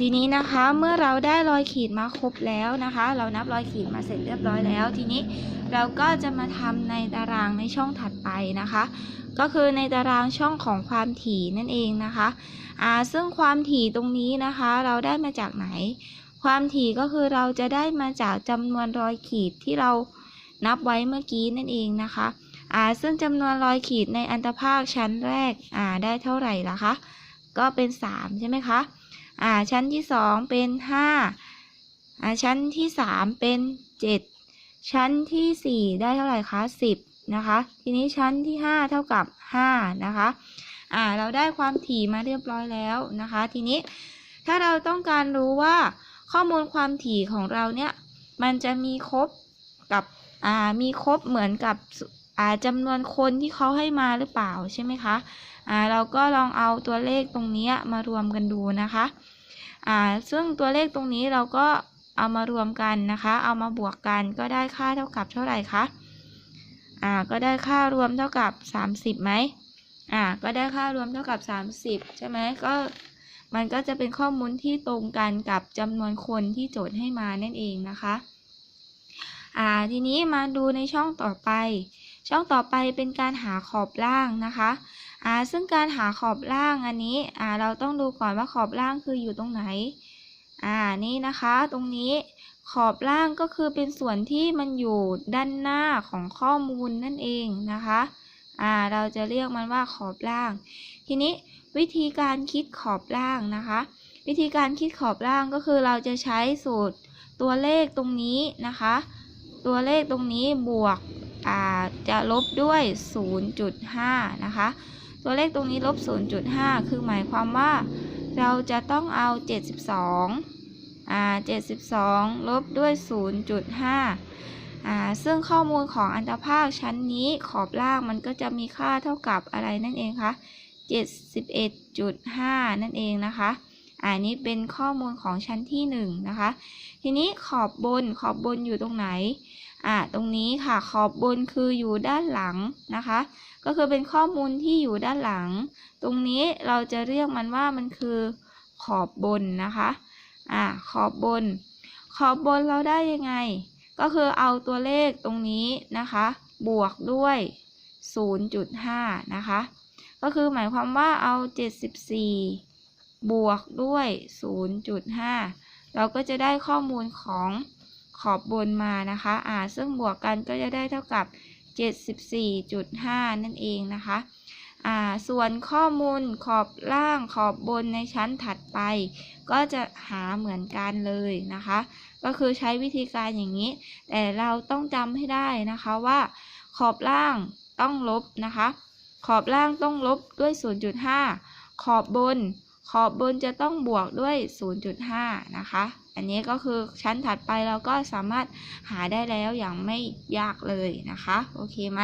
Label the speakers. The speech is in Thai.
Speaker 1: ทีนี้นะคะเมื่อเราได้รอยขีดมาครบแล้วนะคะ เรานับรอยขีดมาเสร็จเรียบร้อยแล้ว ทีนี้เราก็จะมาทำในตารางในช่องถัดไปนะคะ ก็คือในตารางช่องของความถี่นั่นเองนะคะอ่าซึ่งความถี่ตรงนี้นะคะ เราได้มาจากไหน ความถี่ก็คือเราจะได้มาจากจำนวนรอยขีดที่เรานับไว้เมื่อกี้นั่นเองนะคะอ่าซึ่งจำนวนรอยขีดในอันตภาคชั้นแรกอ่าได้เท่าไหร่ล่ะคะ ก็เป็น 3 ใช่ไหมคะ อ่าชั้นที่สองเป็นห้าอ่าชั้นที่สามเป็นเจ็ดชั้นที่สี่ได้เท่าไหร่คะสิบนะคะ ทีนี้ชั้นที่ห้าเท่ากับห้านะคะอ่าเราได้ความถี่มาเรียบร้อยแล้วนะคะ ทีนี้ถ้าเราต้องการรู้ว่าข้อมูลความถี่ของเราเนี่ยมันจะมีครบกับอ่ามีครบเหมือนกับอ่าจำนวนคนที่เขาให้มาหรือเปล่าใช่ไหมคะ อ่าเราก็ลองเอาตัวเลขตรงนี้มารวมกันดูนะคะอ่าซึ่งตัวเลขตรงนี้เราก็เอามารวมกันนะคะ เอามาบวกกันก็ได้ค่าเท่ากับเท่าไหร่คะอ่าก็ได้ค่ารวมเท่ากับ 30ไหมอ่าก็ได้ค่ารวมเท่ากับ 30 ใช่ไหมก็มันก็จะเป็นข้อมูลที่ตรงกันกับจำนวนคนที่โจทย์ให้มานั่นเองนะคะอ่าทีนี้มาดูในช่องต่อไป ช่องต่อไปเป็นการหาขอบล่างนะคะอ่าซึ่งการหาขอบล่างอันนี้อ่าเราต้องดูก่อนว่าขอบล่างคืออยู่ตรงไหนอ่านี่นะคะตรงนี้ขอบล่างก็คือเป็นส่วนที่มันอยู่ด้านหน้าของข้อมูลนั่นเองนะคะอ่าเราจะเรียกมันว่าขอบล่าง ทีนี้วิธีการคิดขอบล่างนะคะ วิธีการคิดขอบล่างก็คือเราจะใช้สูตรตัวเลขตรงนี้นะคะ ตัวเลขตรงนี้บวก จะลบด้วย 0.5 นะคะ ตัวเลขตรงนี้ลบ 0.5 คือหมายความว่าเราจะต้องเอา 72อ่า72 ลบด้วย 0.5อ่าซึ่งข้อมูลของอันตภาคชั้นนี้ขอบล่างมันก็จะมีค่าเท่ากับอะไรนั่นเองคะ71.5 นั่นเองนะคะอันนี้เป็นข้อมูลของชั้นที่1นะคะ ทีนี้ขอบบนขอบบนอยู่ตรงไหน อ่าตรงนี้ค่ะขอบบนคืออยู่ด้านหลังนะคะ ก็คือเป็นข้อมูลที่อยู่ด้านหลัง ตรงนี้เราจะเรียกมันว่ามันคือขอบบนนะคะอ่าขอบบน ขอบบนเราได้ยังไง ก็คือเอาตัวเลขตรงนี้นะคะ บวกด้วย 0.5 นะคะ ก็คือหมายความว่าเอา 74 บวกด้วย 0.5 เราก็จะได้ข้อมูลของ ขอบบนมานะคะอ่าซึ่งบวกกันก็จะได้เท่ากับ 74.5 นั่นเองนะคะอ่าส่วนข้อมูลขอบล่างขอบบนในชั้นถัดไป ก็จะหาเหมือนกันเลยนะคะ ก็คือใช้วิธีการอย่างนี้ แต่เราต้องจำให้ได้นะคะว่า ขอบล่างต้องลบนะคะ ขอบล่างต้องลบด้วย 0.5 ขอบบน ขอบบนจะต้องบวกด้วย 0.5 นะคะ อันนี้ก็คือชั้นถัดไปเราก็สามารถหาได้แล้วอย่างไม่ยากเลยนะคะ โอเคไหม